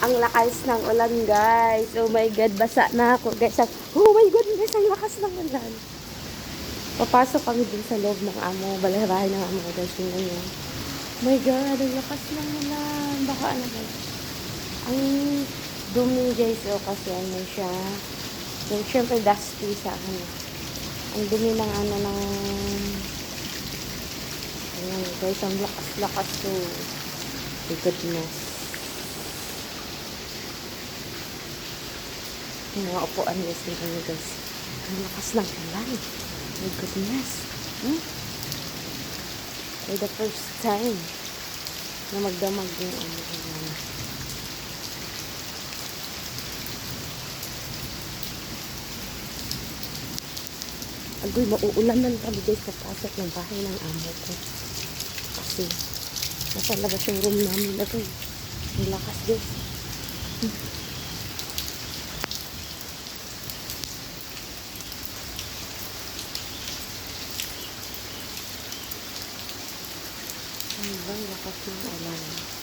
Ang lakas ng ulan, guys. Oh my God, basa na ako, guys. Oh my God, guys, ang lakas ng ulan. Papasok kami dun sa loob ng amo, balarahay ng amo, guys. Ngayon. Oh my God, ang lakas ng ulan. Baka ano, guys. Ang dumi, guys, oh, kasi ano siya. Yung syempre dusty sa ano. Ang dumi ng ano ng Ayan, guys, ang lakas-lakas to. My goodness. Yung mga upuan guys, yung ano guys. Ang lakas ng ulan. My goodness. Hmm? For the first time na magdamag yung ano ulan. Agoy, mauulanan kami guys kapasok ng bahay ng amo ko. Kasi, nasa labas yung room namin. Agoy, ang lakas guys. Ang bang lakas ng ulan.